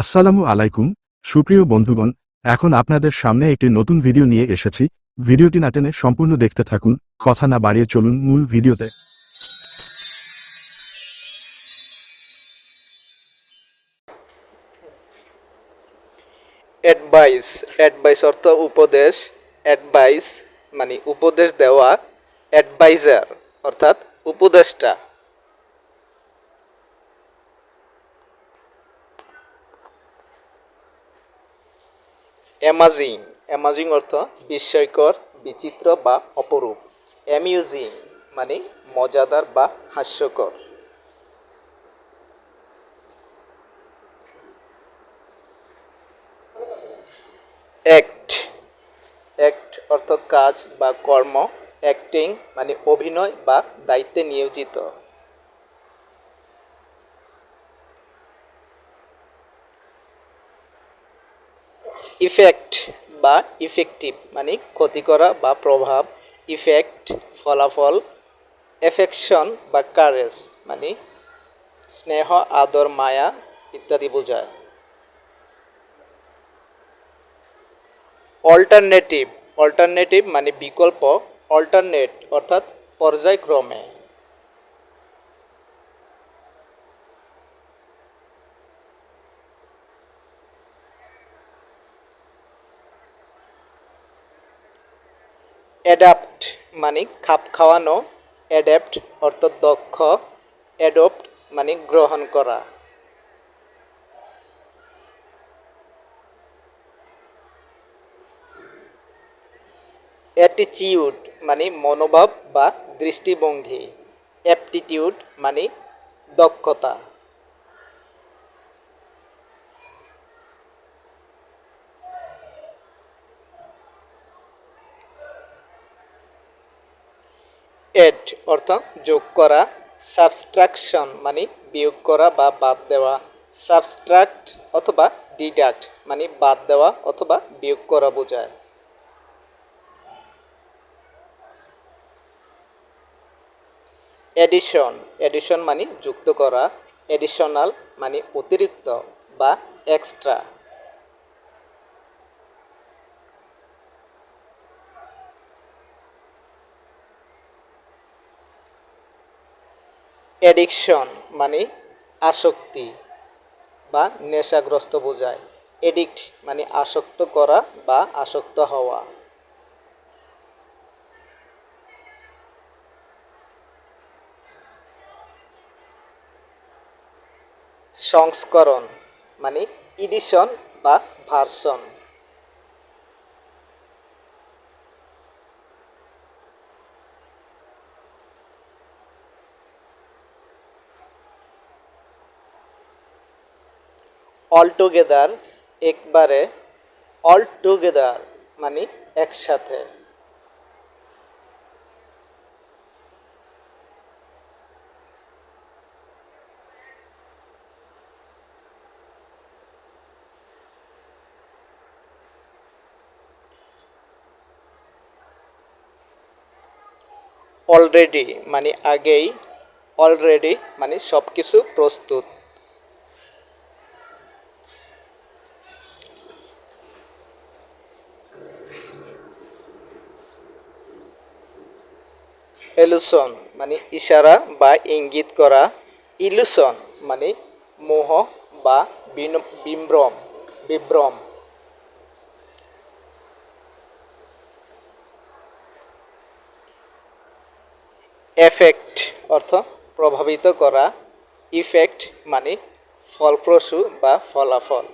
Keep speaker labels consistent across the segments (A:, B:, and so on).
A: আসসালামু আলাইকুম, সুপ্রিয় বন্ধুগণ, এখন আপনাদের সামনে একটি নতুন ভিডিও নিয়ে এসেছি। ভিডিওটি না টেনে সম্পূর্ণ দেখতে থাকুন, কথা না বাড়িয়ে চলুন মূল ভিডিওতে।
B: অ্যাডভাইস অ্যাডভাইস অর্থ উপদেশ, অ্যাডভাইস মানে উপদেশ দেওয়া, অ্যাডভাইজার অর্থাৎ উপদেষ্টা। অ্যামাজিং অ্যামাজিং অর্থ বিস্ময়কর, বিচিত্র বা অপরূপ। অ্যামিউজিং মানে মজাদার বা হাস্যকর। অ্যাক্ট অ্যাক্ট অর্থ কাজ বা কর্ম। অ্যাক্টিং মানে অভিনয় বা দায়িত্বে নিয়োজিত। ইফেক্ট বা ইফেক্টিভ মানে ক্ষতি করা বা প্রভাব ইফেক্ট ফলাফল এফেকশন বা কারেজ মানে স্নেহ, আদর, মায়া ইত্যাদি বোঝায়। অল্টারনেটিভ অল্টারনেটিভ মানে বিকল্প অল্টারনেট অর্থাৎ পর্যায়ক্রমে। অ্যাডাপ্ট মানে খাপ খাওয়ানো, অ্যাডাপ্ট অর্থ দক্ষ, অ্যাডপ্ট মানে গ্রহণ করা। অ্যাটিচিউড মানে মনোভাব বা দৃষ্টিভঙ্গি। অ্যাপটিটিউড মানে দক্ষতা। এড অর্থ যোগ করা সাবস্ট্রাকশন মানে বিয়োগ করা বা বাদ দেওয়া সাবস্ট্রাক্ট অথবা ডিডাক্ট মানে বাদ দেওয়া অথবা বিয়োগ করা বোঝায়। এডিশন এডিশন মানে যুক্ত করা এডিশনাল মানে অতিরিক্ত বা এক্সট্রা এডিকশন মানে আসক্তি বা নেশাগ্রস্ত বোঝায়। এডিক্ট মানে আসক্ত করা বা আসক্ত হওয়া। সংস্করণ মানে ইডিশন বা ভার্সন অল টুগেদার একবারে অল টুগেদার মানে একসাথে। অলরেডি মানে আগেই অলরেডি মানে সব কিছু প্রস্তুত। এলুশন মানে ইশারা বা ইঙ্গিত করা ইলুশন মানে মোহ বা বিভ্রম বিভ্রম এফেক্ট অর্থ প্রভাবিত করা ইফেক্ট মানে ফলপ্রসূ বা ফলাফল।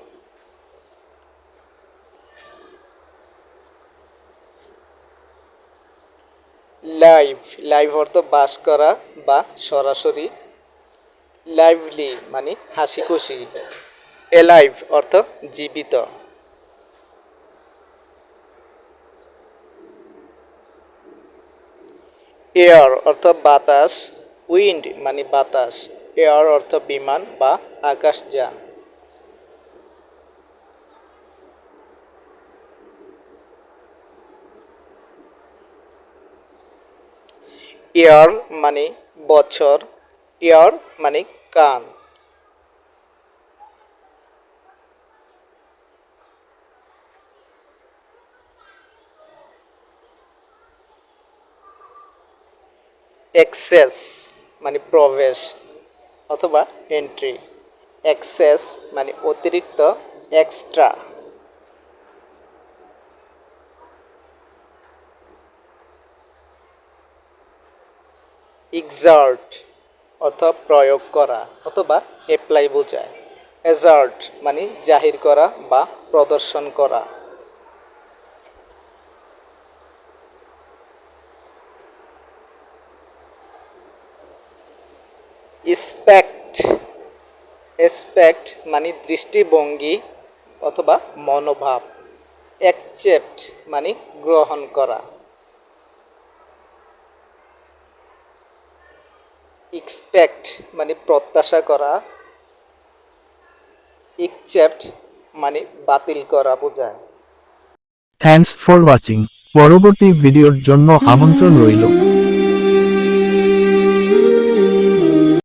B: লাইভ লাইভ অর্থ বাস করা বা সরাসরি। লাইভলি মানে হাসি খুশি এলাইভ অর্থ জীবিত। এয়ার অর্থ বাতাস উইন্ড মানে বাতাস। এয়ার অর্থ বিমান বা আকাশযান। ইয়ার মানে বছর, ইয়ার মানে কান। এক্সেস মানে প্রবেশ অথবা এন্ট্রি এক্সেস মানে অতিরিক্ত এক্সট্রা এক্সার্ট অর্থ প্রয়োগ করা, অথবা অ্যাপ্লাই বোঝায়। এজার্ট মানে জাহির করা বা প্রদর্শন করা। ইসপেক্ট এসপেক্ট মানে দৃষ্টিভঙ্গি অথবা মনোভাব। অ্যাকচেপ্ট মানে গ্রহণ করা। এক্সপেক্ট মানে প্রত্যাশা করা একচেপ্ট মানে বাতিল করা বোঝায়।
C: থ্যাংকস ফর ওয়াচিং পরবর্তী ভিডিওর জন্য আমন্ত্রণ রইল।